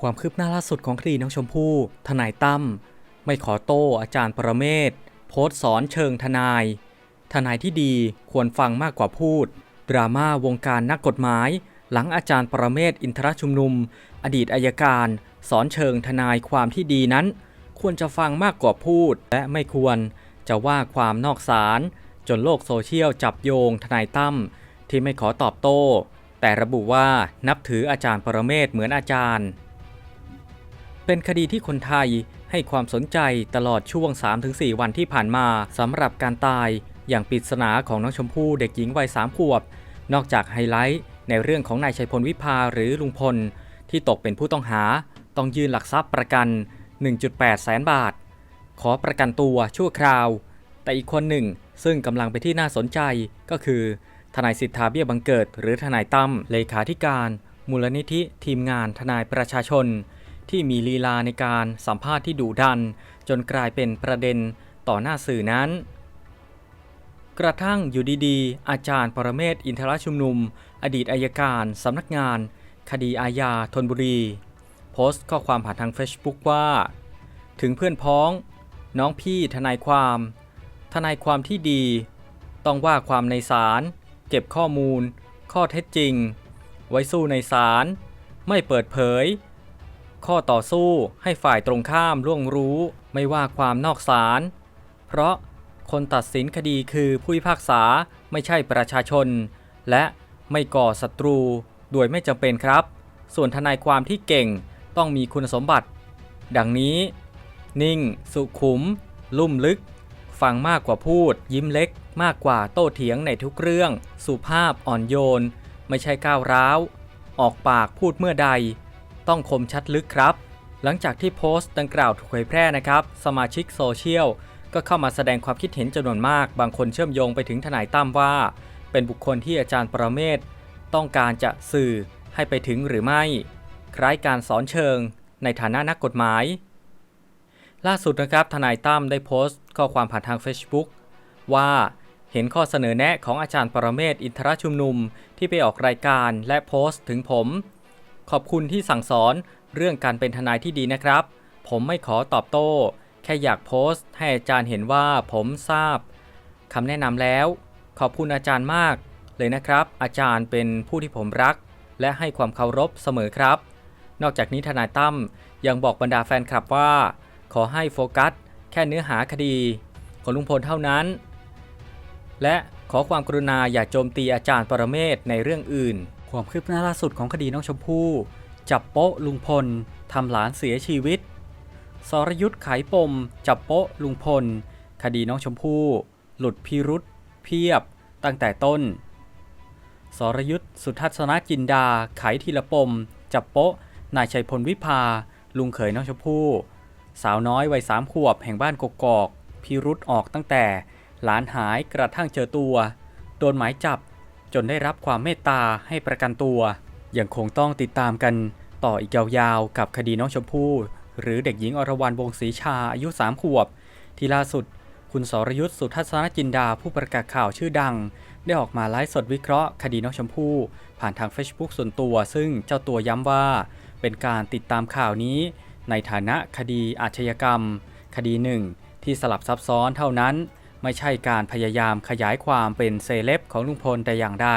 ความคืบหน้าล่าสุดของคดีน้องชมพู่ ทนายตั้มไม่ขอโต้อาจารย์ประเมศโพสสอนเชิงทนาย ทนายที่ดีควรฟังมากกว่าพูด ดราม่าวงการนักกฎหมาย หลังอาจารย์ประเมศอินทรชุมนุม อดีตอายการ สอนเชิงทนายความที่ดีนั้น ควรจะฟังมากกว่าพูด และไม่ควรจะว่าความนอกศาลจนโลกโซเชียลจับโยงทนายตั้มที่ไม่ขอตอบโต้ แต่ระบุว่านับถืออาจารย์ปรเมศเหมือนอาจารย์ เป็นคดีที่คนไทยให้ความสนใจตลอดช่วง 3-4 วันที่ผ่านมาสำหรับการตายอย่างปริศนาของน้องชมพู่เด็กหญิงวัย3ขวบ นอกจากไฮไลท์ในเรื่องของนายชัยพลวิภาหรือลุงพล ที่ตกเป็นผู้ต้องหา ต้องยื่นหลักทรัพย์ประกัน 1.8 แสนบาท ขอประกันตัวชั่วคราว แต่อีกคนหนึ่งซึ่งกำลังไปที่น่าสนใจก็คือ ทนายสิทธาเบี้ยบังเกิด หรือทนายตั้มเลขาธิการ มูลนิธิทีมงานทนายประชาชน ที่มีลีลาในการสัมภาษณ์ที่ดุดัน จนกลายเป็นประเด็นต่อหน้าสื่อนั้น กระทั่งอยู่ดีๆ อาจารย์ปรเมศอินทรชุมนุม อดีตอายการสำนักงาน คดีอาญาธนบุรี โพสต์ข้อความผ่านทาง Facebook ว่า ถึงเพื่อนพ้อง น้องพี่ทนายความ ทนายความที่ดี ต้องว่าความในศาลเก็บข้อมูล ข้อเท็จจริง ไว้สู้ในศาลไม่เปิดเผย ข้อต่อสู้ให้ฝ่ายตรงข้ามล่วงรู้ไม่ว่าความนอกศาล เพราะคนตัดสินคดีคือผู้พิพากษาไม่ใช่ประชาชน และไม่ก่อศัตรูโดยไม่จำเป็นครับ ส่วนทนายความที่เก่งต้องมีคุณสมบัติ ดังนี้ นิ่ง สุขุม ลุ่มลึก ฟังมากกว่าพูด ยิ้มเล็ก มากกว่าโต้เถียงในทุกเรื่อง สุภาพอ่อนโยน ไม่ใช่ก้าวร้าว ออกปากพูดเมื่อใด ต้องคมชัดลึกครับ หลังจากที่โพสต์ดังกล่าวถูกเผยแพร่นะครับ สมาชิกโซเชียลก็เข้ามาแสดงความคิดเห็นจำนวนมาก บางคนเชื่อมโยงไปถึงทนายตั้มว่า เป็นบุคคลที่อาจารย์ประเมศต้องการจะสื่อให้ไปถึงหรือไม่ คล้ายการสอนเชิง ในฐานะนักกฎหมาย ล่าสุดนะครับทนายตั้มได้โพสต์ ข้อความผ่านทาง Facebook ว่าเห็นข้อเสนอแนะของอาจารย์ปรเมศอินทรชุมนุมที่ไปออกรายการและโพสต์ถึงผม ขอบคุณที่สั่งสอนเรื่องการเป็นทนายที่ดีนะครับ ผมไม่ขอตอบโต้ แค่อยากโพสต์ ให้อาจารย์เห็นว่าผมทราบคำแนะนำแล้ว ขอบคุณอาจารย์มาก เลยนะครับ อาจารย์เป็นผู้ที่ผมรัก และให้ความเคารพเสมอครับ นอกจากนี้ทนายตั้มยังบอกบรรดาแฟนคลับว่า ขอให้โฟกัส แค่เนื้อหาคดี ของลุงพลเท่านั้น และขอความกรุณาอย่าโจมตีอาจารย์ปรเมศในเรื่องอื่น ความคืบหน้าล่าสุดของคดีน้องชมพู่ จับโป๊ะลุงพลทำหลานเสียชีวิต สรยุทธ์ไขปม จับโป๊ะลุงพล คดีน้องชมพู่ หลุดพิรุษเพียบ ตั้งแต่ต้น สรยุทธ์สุทัศนจินดา ไขทีละปม จับโป๊ะ นายชัยพลวิภา ลุงเขยน้องชมพู่ สาวน้อยวัยสามขวบแห่งบ้านกกอก พิรุษออกตั้งแต่ หลานหายกระทั่งเจอตัว โดนหมายจับ จนได้รับความเมตตาให้ประกันตัว ยังคงต้องติดตามกันต่ออีกยาวๆ กับคดีน้องชมพู่ หรือเด็กหญิงอรวรรณวงศรีชาอายุ 3 ขวบ ที่ล่าสุด คุณสรยุทธ์สุทัศนจินดาผู้ประกาศข่าวชื่อดัง ได้ออกมาไลฟ์สดวิเคราะห์คดีน้องชมพู่ ผ่านทาง Facebook ส่วนตัว ซึ่งเจ้าตัวย้ำว่า เป็นการติดตามข่าวนี้ ในฐานะคดีอาชญากรรม คดีหนึ่งที่สลับซับซ้อนเท่านั้น ไม่ใช่การพยายามขยายความเป็นเซเลบของลุงพลแต่อย่างใด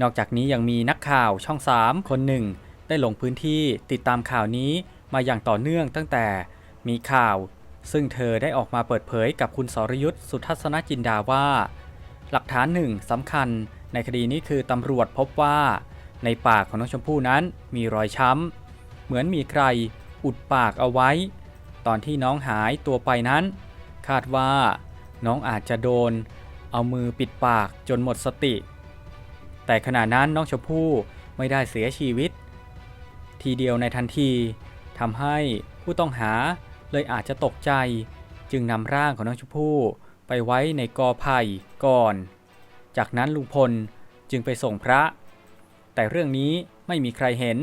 นอกจากนี้ยังมีนักข่าวช่อง 3 คนหนึ่ง ได้ลงพื้นที่ติดตามข่าวนี้มาอย่างต่อเนื่องตั้งแต่มีข่าว ซึ่งเธอได้ออกมาเปิดเผยกับคุณสรยุทธ์สุทัศนจินดาว่า หลักฐานหนึ่งสำคัญในคดีนี้คือตำรวจพบว่า ในปากของน้องชมพู่นั้นมีรอยช้ำ เหมือนมีใครอุดปากเอาไว้ ตอนที่น้องหายตัวไปนั้น คาดว่าน้องอาจจะโดนเอามือปิดปากจนหมดสติ แต่ขณะนั้นน้องชมพู่ไม่ได้เสียชีวิต ทีเดียวในทันทีทำให้ผู้ต้องหาเลยอาจจะตกใจ จึงนำร่างของน้องชมพู่ไปไว้ในกอไผ่ก่อน จากนั้นลุงพลจึงไปส่งพระ แต่เรื่องนี้ไม่มีใครเห็น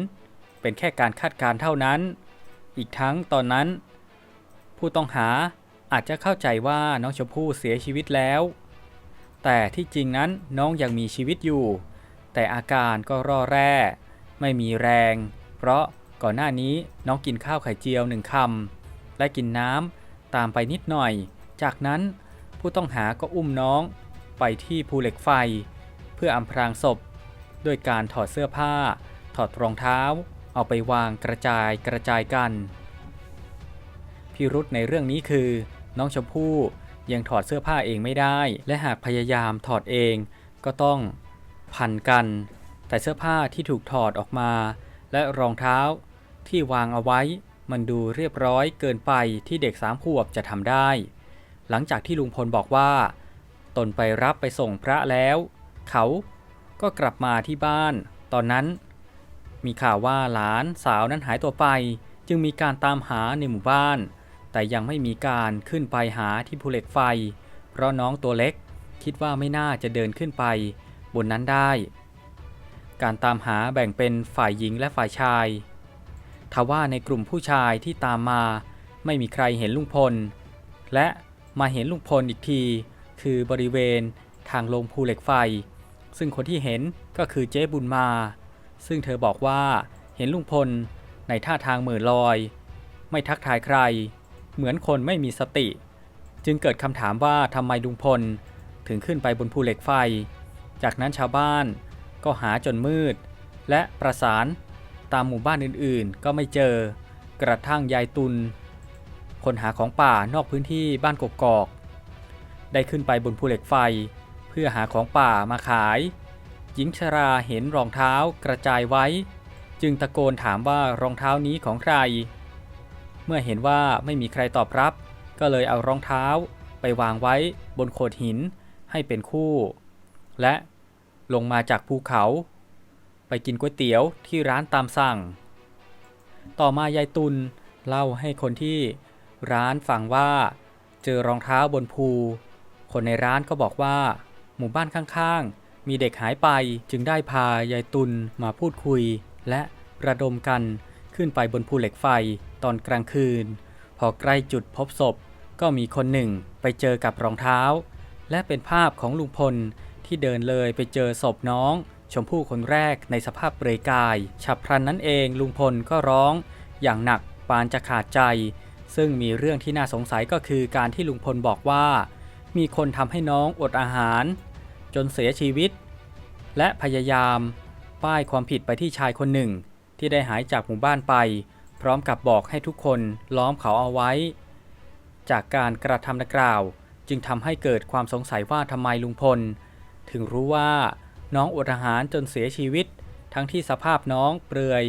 เป็นแค่การคาดการณ์เท่านั้น อีกทั้งตอนนั้น ผู้ต้องหา อาจจะเข้าใจว่าน้องชมพู่เสียชีวิตแล้ว แต่ที่จริงนั้นน้องยังมีชีวิตอยู่ แต่อาการก็ร่อแร่ ไม่มีแรง เพราะก่อนหน้านี้น้องกินข้าวไข่เจียวหนึ่งคำและกินน้ำตามไปนิดหน่อย จากนั้นผู้ต้องหาก็อุ้มน้องไปที่ภูเหล็กไฟ เพื่ออำพรางศพด้วยการถอดเสื้อผ้า ถอดรองเท้า เอาไปวางกระจายกระจายกัน พิรุษในเรื่องนี้คือ น้องชมพู่ยังถอดเสื้อผ้าเองไม่ได้ และหากพยายามถอดเองก็ต้องพันกัน แต่เสื้อผ้าที่ถูกถอดออกมา และรองเท้าที่วางเอาไว้ มันดูเรียบร้อยเกินไปที่เด็กสามขวบจะทำได้ หลังจากที่ลุงพลบอกว่า ตนไปรับไปส่งพระแล้ว เขาก็กลับมาที่บ้าน ตอนนั้น มีข่าวว่าหลานสาวนั้นหายตัวไป จึงมีการตามหาในหมู่บ้าน แต่ยังไม่มีการขึ้นไปหาที่ภูเหล็กไฟ เพราะน้องตัวเล็กคิดว่าไม่น่าจะเดินขึ้นไป บนนั้นได้ การตามหาแบ่งเป็นฝ่ายหญิงและฝ่ายชาย ทว่าในกลุ่มผู้ชายที่ตามมา ไม่มีใครเห็นลุงพล และมาเห็นลุงพลอีกที คือบริเวณทางลงภูเหล็กไฟ ซึ่งคนที่เห็นก็คือเจ๊บุญมา ซึ่งเธอบอกว่าเห็นลุงพลในท่าทางเหม่อลอย ไม่ทักทายใคร เหมือนคนไม่มีสติ จึงเกิดคำถามว่าทำไมลุงพลถึงขึ้นไปบนภูเหล็กไฟ จากนั้นชาวบ้านก็หาจนมืด และประสานตามหมู่บ้านอื่นๆ ก็ไม่เจอ กระทั่งยายตุลคนหาของป่านอกพื้นที่บ้านกกอก ได้ขึ้นไปบนภูเหล็กไฟ เพื่อหาของป่ามาขาย หญิงชราเห็นรองเท้ากระจายไว้ จึงตะโกนถามว่ารองเท้านี้ของใคร เมื่อเห็นว่าไม่มีใครตอบรับ ก็เลยเอารองเท้าไปวางไว้บนโขดหินให้เป็นคู่ และลงมาจากภูเขา ไปกินก๋วยเตี๋ยวที่ร้านตามสั่ง ต่อมายายตุลเล่าให้คนที่ร้านฟังว่าเจอรองเท้าบนภู คนในร้านก็บอกว่า หมู่บ้านข้างๆ มีเด็กหายไปจึงได้พายายตุลมาพูดคุย และระดมกันขึ้นไปบนภูเหล็กไฟ ตอนกลางคืน พอใกล้จุดพบศพ ก็มีคนหนึ่งไปเจอกับรองเท้า และเป็นภาพของลุงพลที่เดินเลยไปเจอศพน้อง ชมพู่คนแรกในสภาพเปลือยกาย ฉับพลันนั้นเองลุงพลก็ร้อง อย่างหนักปานจะขาดใจ ซึ่งมีเรื่องที่น่าสงสัยก็คือการที่ลุงพลบอกว่า มีคนทำให้น้องอดอาหาร จนเสียชีวิต และพยายาม ป้ายความผิดไปที่ชายคนหนึ่ง ที่ได้หายจากหมู่บ้านไป พร้อมกับบอกให้ทุกคนล้อมเขาเอาไว้ จากการกระทำดังกล่าว จึงทำให้เกิดความสงสัยว่าทำไมลุงพล ถึงรู้ว่าน้องอดอาหารจนเสียชีวิต ทั้งที่สภาพน้องเปลือย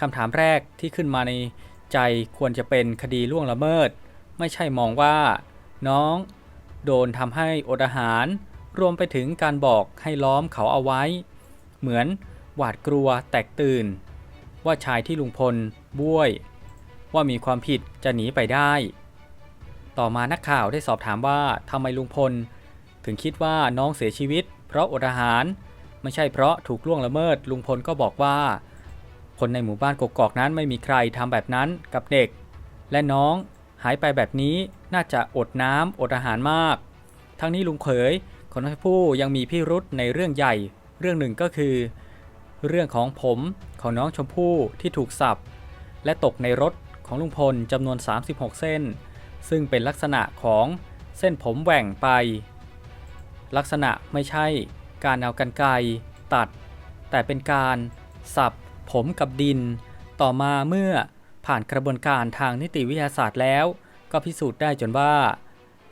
คำถามแรกที่ขึ้นมาในใจควรจะเป็นคดีล่วงละเมิด ไม่ใช่มองว่า น้องโดนทำให้อดอาหาร รวมไปถึงการบอกให้ล้อมเขาเอาไว้ เหมือนหวาดกลัวแตกตื่น ว่าชายที่ลุงพลบ้วย ว่ามีความผิดจะหนีไปได้ ต่อมานักข่าวได้สอบถามว่าทำไมลุงพล ถึงคิดว่าน้องเสียชีวิต เพราะอดอาหาร ไม่ใช่เพราะถูกล่วงละเมิดลุงพลก็บอกว่า คนในหมู่บ้านกกอกนั้นไม่มีใครทำแบบนั้นกับเด็ก และน้องหายไปแบบนี้น่าจะอดน้ำอดอาหารมาก ทั้งนี้ลุงเขยของน้องชมพู่ยังมีพิรุษในเรื่องใหญ่ เรื่องหนึ่งก็คือ เรื่องของผมของน้องชมพู่ที่ถูกสับ และตกในรถของลุงพลจำนวน 36 เส้น ซึ่งเป็นลักษณะของเส้นผมแหว่งไป ลักษณะไม่ใช่การเอากันไกรตัด แต่เป็นการสับผมกับดิน ต่อมาเมื่อผ่านกระบวนการทางนิติวิทยาศาสตร์แล้ว ก็พิสูจน์ได้จนว่า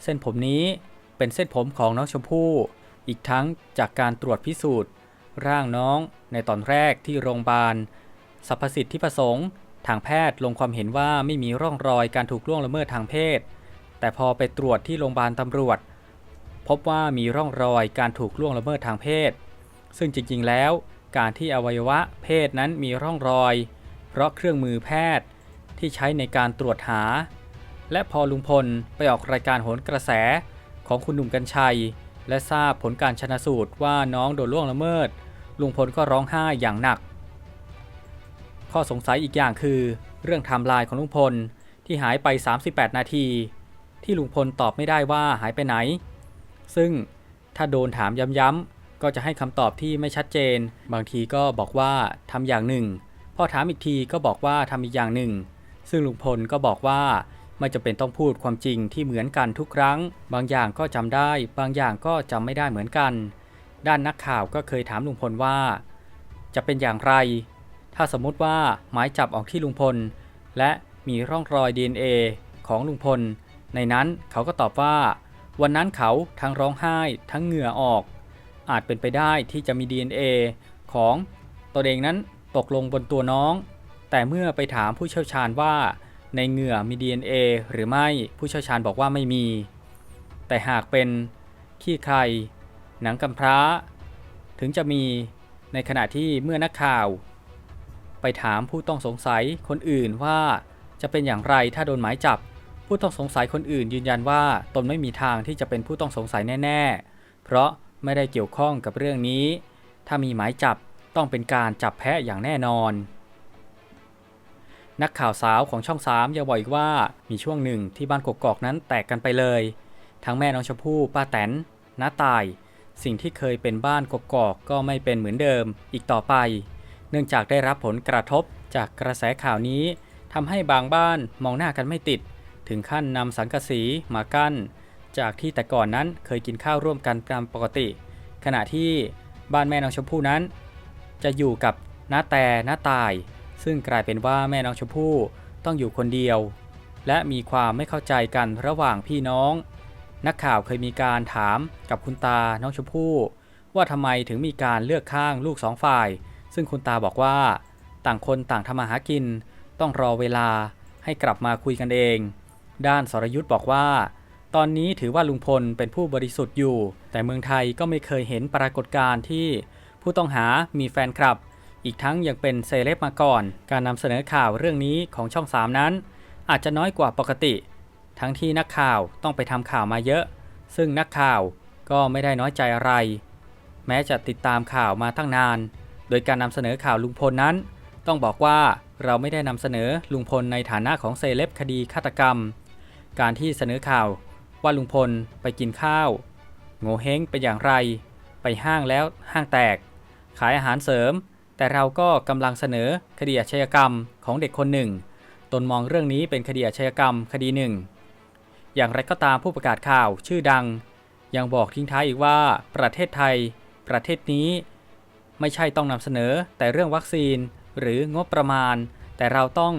เส้นผมนี้เป็นเส้นผมของน้องชมพู่ อีกทั้งจากการตรวจพิสูจน์ ร่างน้องในตอนแรกที่โรงพยาบาลสรรพสิทธิประสงค์ ทางแพทย์ลงความเห็นว่าไม่มีร่องรอยการถูกล่วงละเมิดทางเพศ แต่พอไปตรวจที่โรงพยาบาลตำรวจ พบว่ามีร่องรอยการถูกล่วงละเมิดทางเพศ ซึ่งจริงๆแล้ว การที่อวัยวะเพศนั้นมีร่องรอย เพราะเครื่องมือแพทย์ที่ใช้ในการตรวจหา และพอลุงพลไปออกรายการโหนกระแสของคุณหนุ่มกัญชัย และทราบผลการชนะสูตรว่าน้องโดนล่วงละเมิด ลุงพลก็ร้องไห้อย่างหนัก ข้อสงสัยอีกอย่างคือ เรื่องไทม์ไลน์ของลุงพลที่หายไป 38 นาที ที่ลุงพลตอบไม่ได้ว่าหายไปไหน ซึ่งถ้าโดนถามย้ำๆก็จะให้คำตอบที่ไม่ชัดเจน บางทีก็บอกว่าทำอย่างหนึ่ง พอถามอีกทีก็บอกว่าทำอีกอย่างหนึ่ง ซึ่งลุงพลก็บอกว่าไม่จำเป็นต้องพูดความจริงที่เหมือนกันทุกครั้ง บางอย่างก็จำได้ บางอย่างก็จำไม่ได้เหมือนกัน ด้านนักข่าวก็เคยถามลุงพลว่า จะเป็นอย่างไร ถ้าสมมติว่าหมายจับออกที่ลุงพล และมีร่องรอย DNA ของลุงพล ในนั้นเขาก็ตอบว่า วันนั้นเขาทั้งร้องไห้ทั้งเหงื่อออก อาจเป็นไปได้ที่จะมี DNA ของตัวเองนั้นตกลงบนตัวน้อง แต่เมื่อไปถามผู้เชี่ยวชาญว่า ในเหงื่อมี DNA หรือไม่ผู้เชี่ยวชาญบอกว่าไม่มี แต่หากเป็นขี้ใคร หนังกำพร้า ถึงจะมีในขณะที่เมื่อนักข่าว ไปถามผู้ต้องสงสัยคนอื่นว่าจะเป็นอย่างไรถ้าโดนหมายจับ ผู้ต้องสงสัยคนอื่น ยืนยันว่าตนไม่มีทางที่จะเป็นผู้ต้องสงสัยแน่ ๆ เพราะไม่ได้เกี่ยวข้องกับเรื่องนี้ ถ้ามีหมายจับต้องเป็นการจับแพะอย่างแน่นอน นักข่าวสาวของช่อง3ยังบอกอีกว่ามีช่วงหนึ่งที่บ้านกกอกนั้นแตกกันไปเลย ทั้งแม่น้องชมพู่ป้าแตนน้าตาย สิ่งที่เคยเป็นบ้านกกอกก็ไม่เป็นเหมือนเดิมอีกต่อไป เนื่องจากได้รับผลกระทบจากกระแสข่าวนี้ทำให้บางบ้านมองหน้ากันไม่ติด ถึงขั้นนำสังกะสีมากั้น จากที่แต่ก่อนนั้นเคยกินข้าวร่วมกันตามปกติ ขณะที่บ้านแม่น้องชมพู่นั้น จะอยู่กับน้าแต่น้าตาย ซึ่งกลายเป็นว่าแม่น้องชมพู่ต้องอยู่คนเดียว และมีความไม่เข้าใจกันระหว่างพี่น้อง นักข่าวเคยมีการถามกับคุณตาน้องชมพู่ว่าทำไมถึงมีการเลือกข้างลูกสองฝ่าย ซึ่งคุณตาบอกว่า ต่างคนต่างทำมาหากิน ต้องรอเวลาให้กลับมาคุยกันเอง ด้านสรยุทธ์บอกว่า ตอนนี้ถือว่าลุงพลเป็นผู้บริสุทธิ์อยู่ แต่เมืองไทยก็ไม่เคยเห็นปรากฏการณ์ที่ผู้ต้องหามีแฟนคลับ อีกทั้งยังเป็นเซเลบมาก่อน การนำเสนอข่าวเรื่องนี้ของช่อง 3 นั้น อาจจะน้อยกว่าปกติ ทั้งที่นักข่าวต้องไปทำข่าวมาเยอะ ซึ่งนักข่าวก็ไม่ได้น้อยใจอะไร แม้จะติดตามข่าวมาตั้งนาน โดยการนำเสนอข่าวลุงพลนั้น ต้องบอกว่าเราไม่ได้นำเสนอลุงพลในฐานะของเซเลบคดีฆาตกรรม การที่เสนอข่าวว่าลุงพลไปกินข้าว โง่เฮงเป็นอย่างไร ไปห้างแล้วห้างแตก ขายอาหารเสริม แต่เราก็กำลังเสนอคดีอาชญากรรมของเด็กคนหนึ่ง ตนมองเรื่องนี้เป็นคดีอาชญากรรมคดีหนึ่ง อย่างไรก็ตามผู้ประกาศข่าวชื่อดัง ยังบอกทิ้งท้ายอีกว่าประเทศไทย ประเทศนี้ ไม่ใช่ต้องนำเสนอแต่เรื่องวัคซีนหรืองบประมาณ แต่เราต้อง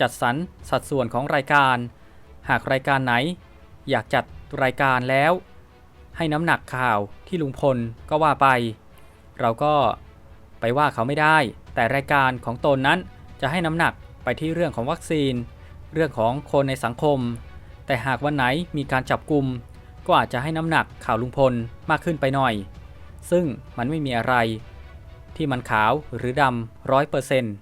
จัดสรรสัดส่วนของรายการ หากรายการไหน อยากจัดรายการแล้ว ให้น้ำหนักข่าวที่ลุงพลก็ว่าไป เราก็ไปว่าเขาไม่ได้ แต่รายการของตนนั้นจะให้น้ำหนักไปที่เรื่องของวัคซีน เรื่องของคนในสังคม แต่หากวันไหนมีการจับกลุ่มก็อาจจะให้น้ำหนักข่าวลุงพลมากขึ้นไปหน่อย ซึ่งมันไม่มีอะไร ที่มันขาวหรือดำร้อยเปอร์เซ็นต์